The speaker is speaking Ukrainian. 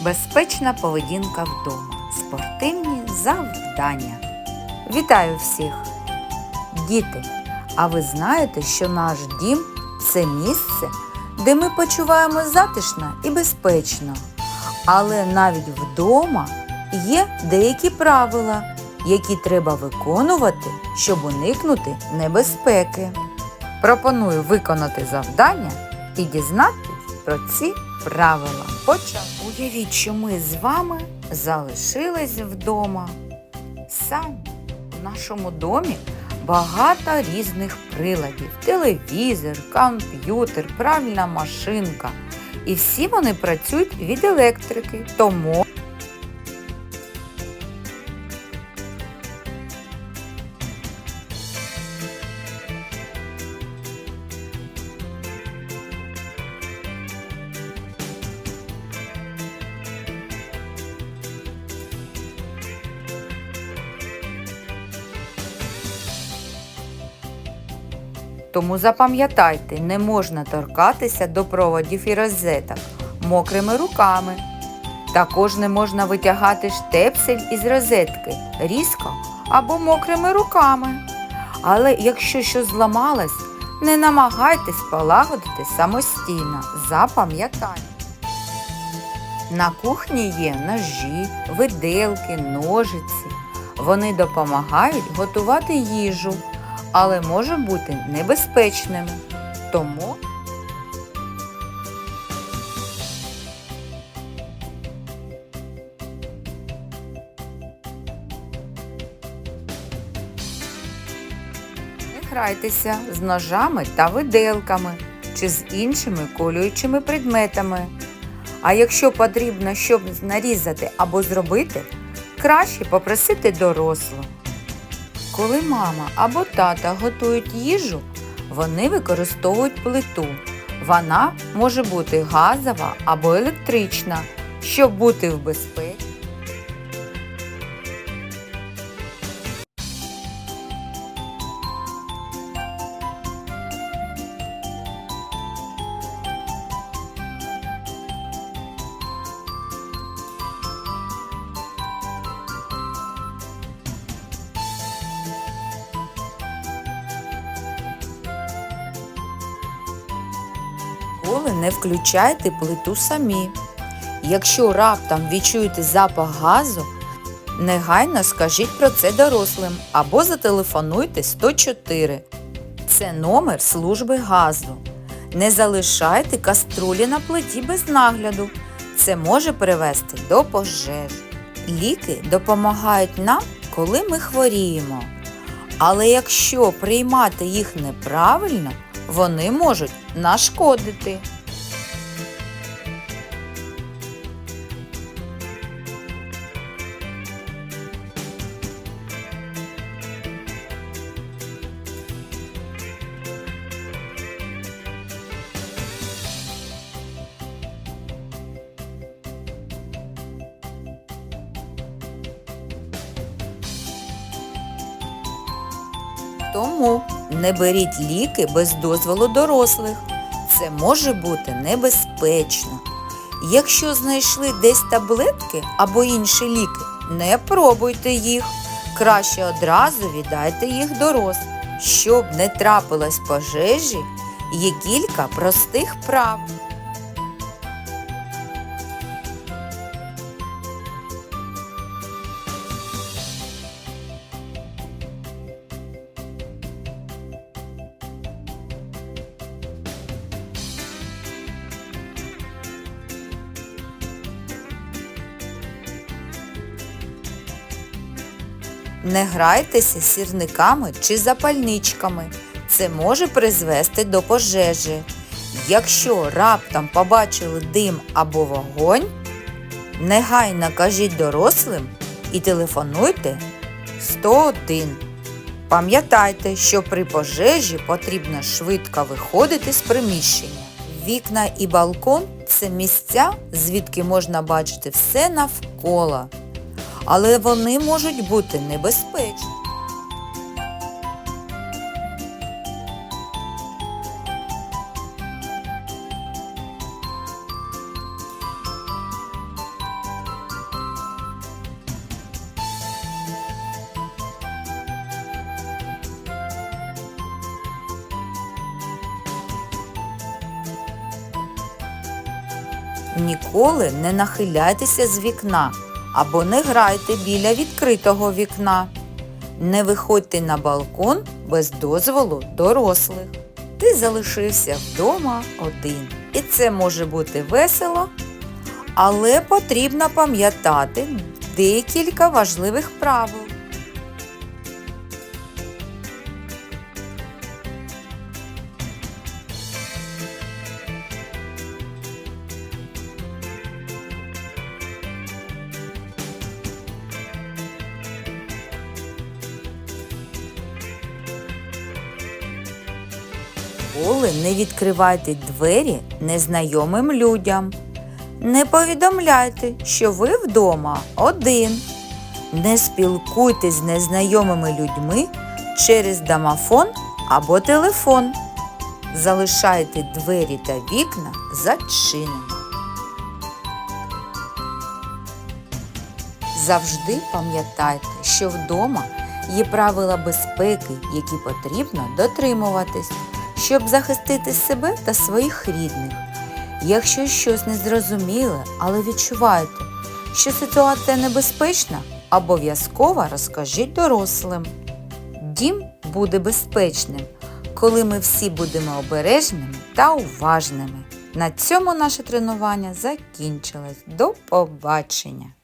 Безпечна поведінка вдома. Спортивні завдання. Вітаю всіх! Діти! А ви знаєте, що наш дім це місце, де ми почуваємося затишно і безпечно. Але навіть вдома є деякі правила, які треба виконувати, щоб уникнути небезпеки. Пропоную виконати завдання і дізнатись про ці правила. Почав. Уявіть, що ми з вами залишились вдома. Сам в нашому домі багато різних приладів: телевізор, комп'ютер, пральна машинка. І всі вони працюють від електрики. Тому Тому запам'ятайте, не можна торкатися до проводів і розеток мокрими руками. Також не можна витягати штепсель із розетки різко або мокрими руками. Але якщо щось зламалось, не намагайтесь полагодити самостійно. Запам'ятайте. На кухні є ножі, виделки, ножиці. Вони допомагають готувати їжу, але може бути небезпечними. Тому не грайтеся з ножами та виделками чи з іншими колюючими предметами. А якщо потрібно щоб нарізати або зробити, краще попросити дорослого. Коли мама або тата готують їжу, вони використовують плиту. Вона може бути газова або електрична, щоб бути в безпеці. Не включайте плиту самі. Якщо раптом відчуєте запах газу, негайно скажіть про це дорослим або зателефонуйте 104. Це номер служби газу. Не залишайте каструлі на плиті без нагляду. Це може привести до пожеж. Ліки допомагають нам, коли ми хворіємо. Але якщо приймати їх неправильно, вони можуть нашкодити. Тому не беріть ліки без дозволу дорослих. Це може бути небезпечно. Якщо знайшли десь таблетки або інші ліки, не пробуйте їх. Краще одразу віддайте їх дорослим. Щоб не трапилось пожежі, є кілька простих прав. Не грайтеся сірниками чи запальничками. Це може призвести до пожежі. Якщо раптом побачили дим або вогонь, негайно кажіть дорослим і телефонуйте 101. Пам'ятайте, що при пожежі потрібно швидко виходити з приміщення. Вікна і балкон це місця, звідки можна бачити все навколо але вони можуть бути небезпечні. Ніколи не нахиляйтеся з вікна або не грайте біля відкритого вікна. Не виходьте на балкон без дозволу дорослих. Ти залишився вдома один. І це може бути весело, але потрібно пам'ятати декілька важливих правил. Ніколи не відкривайте двері незнайомим людям. Не повідомляйте, що ви вдома один. Не спілкуйтесь з незнайомими людьми через домофон або телефон. Залишайте двері та вікна зачинені. Завжди пам'ятайте, що вдома є правила безпеки, які потрібно дотримуватись, щоб захистити себе та своїх рідних. Якщо щось незрозуміле, але відчуваєте, що ситуація небезпечна, обов'язково розкажіть дорослим. Дім буде безпечним, коли ми всі будемо обережними та уважними. На цьому наше тренування закінчилось. До побачення!